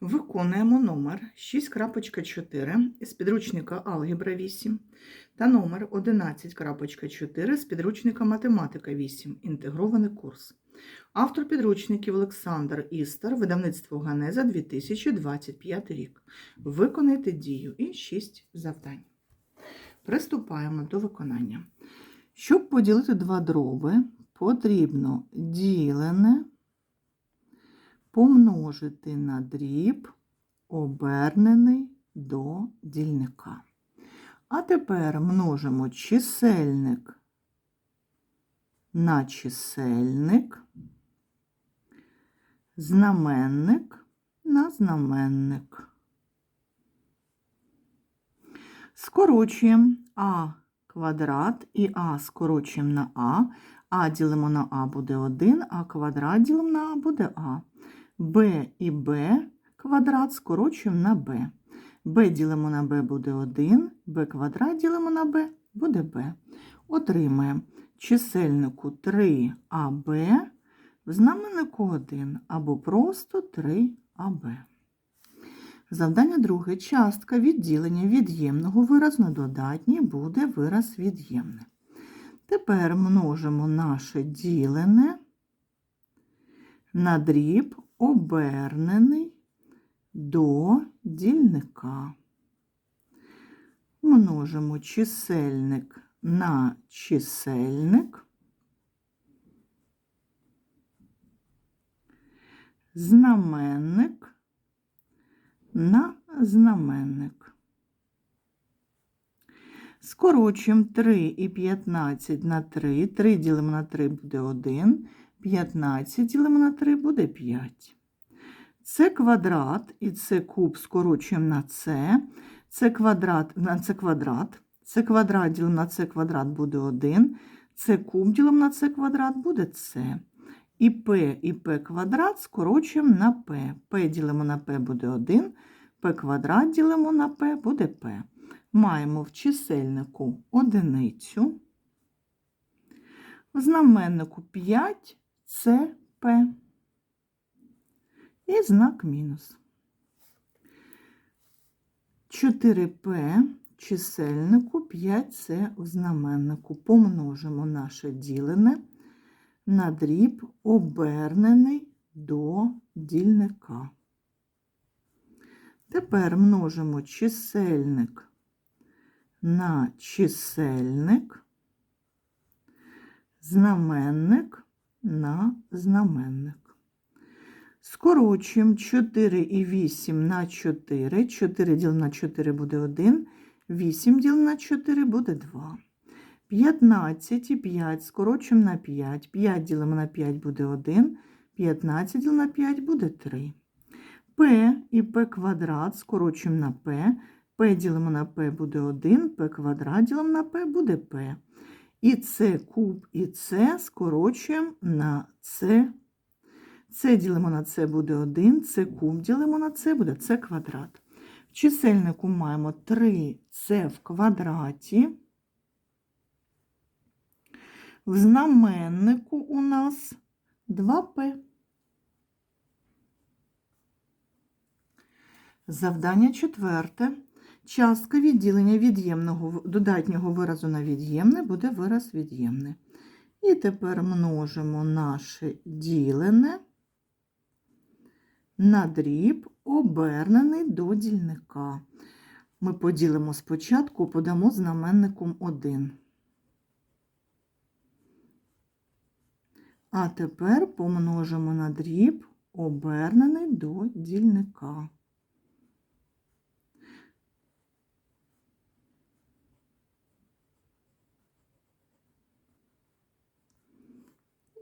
Виконуємо номер 6.4 з підручника Алгебра 8 та номер 11.4 з підручника Математика 8. Інтегрований курс. Автор підручників Олександр Істер, видавництво Ганеза 2025 рік. Виконайте дію і 6 завдань. Приступаємо до виконання. Щоб поділити два дроби, потрібно ділене помножити на дріб, обернений до дільника. А тепер множимо чисельник на чисельник, знаменник на знаменник. Скорочуємо а квадрат і а скорочуємо на а. А ділимо на а буде 1, а квадрат ділимо на а буде а. B і b квадрат скорочуємо на b. b ділимо на b буде 1, b квадрат ділимо на b буде b. Отримаємо чисельнику 3аб, в знаменнику 1 або просто 3аб. Завдання друге. Частка відділення від'ємного виразу на додатній буде вираз від'ємне. Тепер множимо наше ділене на дріб обернений до дільника. Множимо чисельник на чисельник, знаменник на знаменник. Скорочуємо 3 і 15 на 3. 3 ділимо на 3 буде 1. 15 ділимо на 3 буде 5. Це квадрат і це куб скорочуємо на це. Це квадрат на це квадрат. Це квадрат ділимо на це квадрат буде 1. Це куб ділимо на це квадрат буде це. І p і p квадрат скорочуємо на p. p ділимо на p буде 1. p квадрат ділимо на p буде p. Маємо в чисельнику одиницю. В знаменнику 5 це П. І знак мінус. 4П чисельнику 5 це в знаменнику. Помножимо наше ділене на дріб, обернений до дільника. Тепер множимо чисельник на чисельник, знаменник на знаменник. Скорочуємо 4 і 8 на 4. 4 діл на 4 буде 1, 8 діл на 4 буде 2. 15 і 5 скорочуємо на 5. 5 ділимо на 5 буде 1, 15 діл на 5 буде 3. P і P квадрат скорочуємо на P. P ділимо на P буде 1, P квадрат ділимо на P буде P. І С куб і С скорочуємо на С. С ділимо на С буде 1, С куб ділимо на С буде С квадрат. В чисельнику маємо 3С в квадраті. В знаменнику у нас 2П. Завдання четверте. Частка відділення від'ємного додатнього виразу на від'ємне буде вираз від'ємне. І тепер множимо наше ділене на дріб, обернений до дільника. Ми поділимо спочатку, подамо знаменником 1. А тепер помножимо на дріб, обернений до дільника.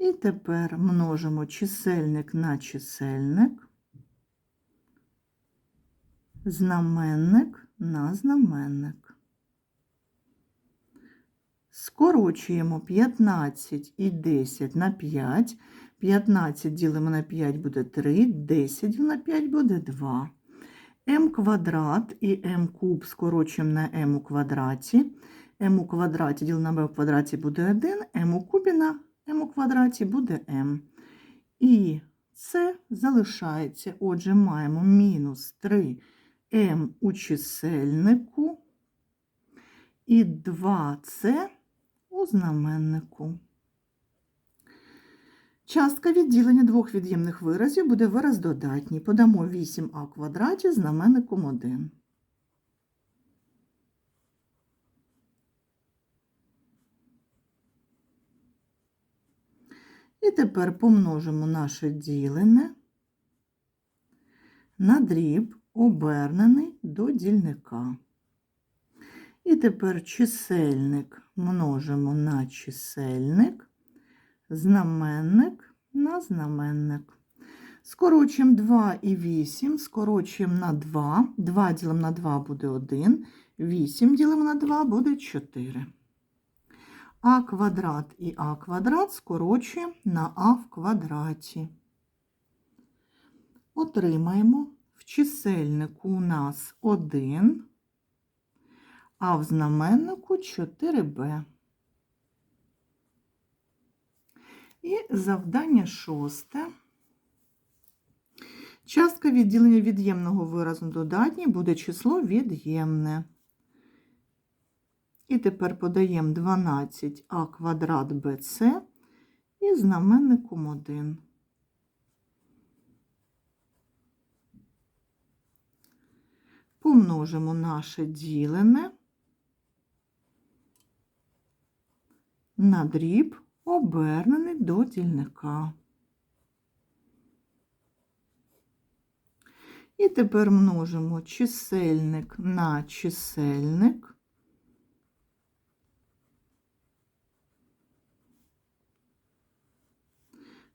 І тепер множимо чисельник на чисельник, знаменник на знаменник. Скорочуємо 15 і 10 на 5. 15 ділимо на 5 буде 3, 10 на 5 буде 2. М квадрат і М куб скорочуємо на М у квадраті. М у квадраті ділимо на М у квадраті буде 1, М у кубі на М у квадраті буде М. І С залишається. Отже, маємо мінус 3М у чисельнику і 2С у знаменнику. Частка відділення двох від'ємних виразів буде вираз додатній. Подамо 8а в квадраті знаменником 1. І тепер помножимо наше ділене на дріб, обернений до дільника. І тепер чисельник множимо на чисельник, знаменник на знаменник. Скорочуємо 2 і 8, скорочуємо на 2. 2 ділимо на 2 буде 1, 8 ділимо на 2 буде 4. А квадрат і А квадрат скорочуємо на А в квадраті. Отримаємо в чисельнику у нас 1, а в знаменнику 4b. І завдання шосте. Частка відділення від'ємного виразу додатній буде число від'ємне. І тепер подаємо 12а квадрат bc і знаменником 1. Помножимо наше ділене на дріб, обернений до дільника. І тепер множимо чисельник на чисельник.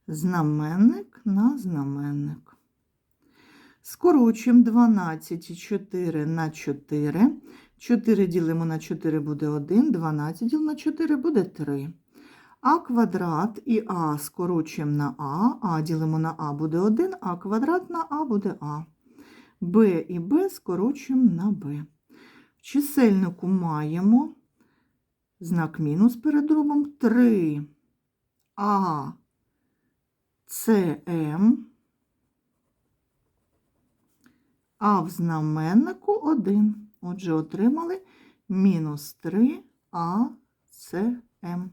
Знаменник на знаменник. Скорочуємо 12 і 4 на 4. 4 ділимо на 4 буде 1, 12 ділимо на 4 буде 3. А квадрат і А скорочуємо на А, А ділимо на А буде 1, А квадрат на А буде А. Б і Б скорочуємо на Б. В чисельнику маємо знак мінус перед дробом 3. А СМ, а в знаменнику 1. Отже, отримали мінус 3 АСМ.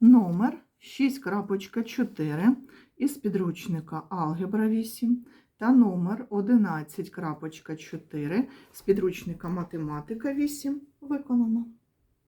Номер 6.4 із підручника Алгебра 8 та номер 11.4 з підручника Математика 8 виконано.